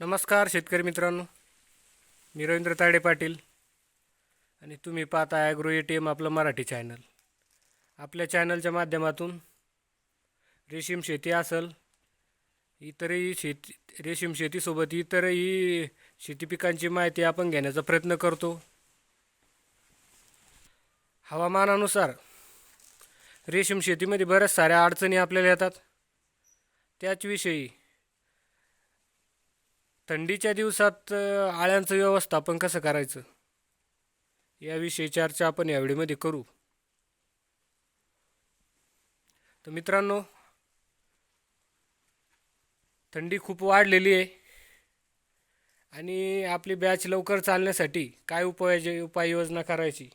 नमस्कार शेतकरी मित्रांनो. मी रवींद्र ताडे पाटील आणि तुम्ही पाहता ॲग्रो ए टी एम आपलं मराठी चॅनल आपल्या चॅनलच्या माध्यमातून रेशीम शेती असेल इतरही शेती रेशीम शेतीसोबत इतरही शेती पिकांची माहिती आपण घेण्याचा प्रयत्न करतो. हवामानानुसार रेशीम शेतीमध्ये बऱ्याच साऱ्या अडचणी आपल्याला येतात. त्याचविषयी थंडीच्या दिवसात आळ्यांचं व्यवस्थापन कसं करायचं? याविषयी चर्चा आपण या व्हिडिओमध्ये करू. तर मित्रांनो थंडी खूप वाढलेली आहे आणि आपली बॅच लवकर चालण्यासाठी काय उपाय उपाययोजना करायची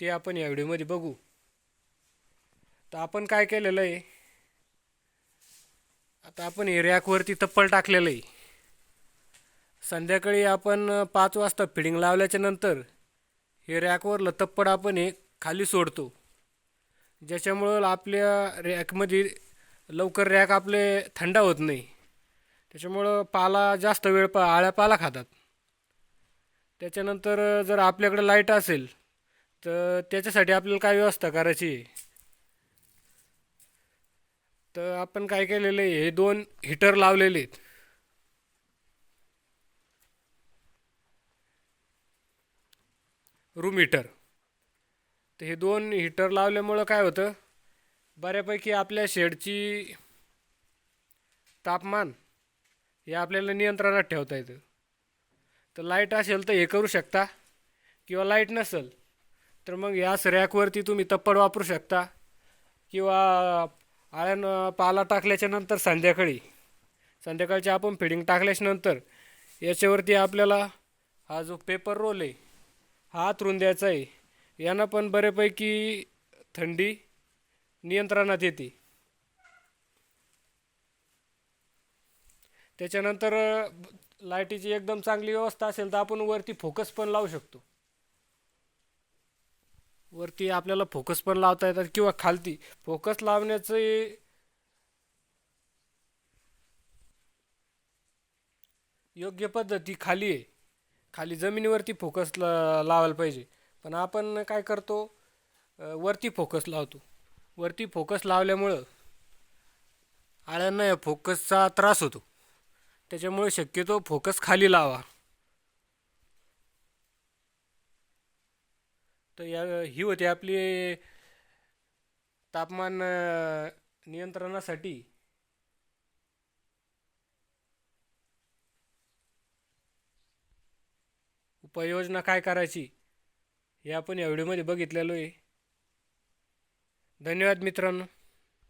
ते आपण या व्हिडिओमध्ये बघू. तर आपण काय केलेलं आहे? आता आपण हे रॅकवरती तप्पल टाकलेलं आहे संध्याकाळी आपण पाच वाजता फिडिंग लावल्याच्या नंतर हे रॅकवरलं तप्पड आपण हे खाली सोडतो. ज्याच्यामुळं आपल्या रॅकमध्ये लवकर रॅक आपले थंड होत नाही. त्याच्यामुळं पाला जास्त वेळ पा आळ्या पाला खातात. त्याच्यानंतर जर आपल्याकडे लाइट असेल तर त्याच्यासाठी आपल्याला काय व्यवस्था करायची? आहे तर आपण काय केलेलं आहे? हे दोन हिटर लावलेले आहेत. रूम हिटर तर हे दोन हिटर लावल्यामुळं काय होतं? बऱ्यापैकी आपल्या शेडची तापमान हे आपल्याला नियंत्रणात ठेवता येतं. तर लाइट असेल तर हे करू शकता किंवा लाइट नसेल तर मग याच रॅकवरती तुम्ही तप्पड वापरू शकता किंवा आळ्यानं पाला टाकल्याच्या नंतर संध्याकाळी संध्याकाळची आपण फिडिंग टाकल्याच्यानंतर याच्यावरती आपल्याला हा जो पेपर रोल आहे हा आतरून द्यायचा आहे. यानं पण बऱ्यापैकी थंडी नियंत्रणात येते. त्याच्यानंतर लाईटीची एकदम चांगली व्यवस्था असेल तर आपण वरती फोकस पण लावू शकतो. वरती आपल्याला फोकस पण लावता येतात किंवा खालती. फोकस लावण्याचं योग्य पद्धती खाली आहे. खाली जमिनीवरती फोकस ला लावायला पाहिजे. पण आपण काय करतो? वरती फोकस लावतो. वरती फोकस लावल्यामुळं आळ्यांना या फोकसचा त्रास होतो. त्याच्यामुळे शक्यतो फोकस खाली लावा. तर या ही होती आपली तापमान नियंत्रणासाठी. उपाययोजना काय करायची हे आपण या व्हिडिओमध्ये बघितलेलो आहे. धन्यवाद मित्रांनो.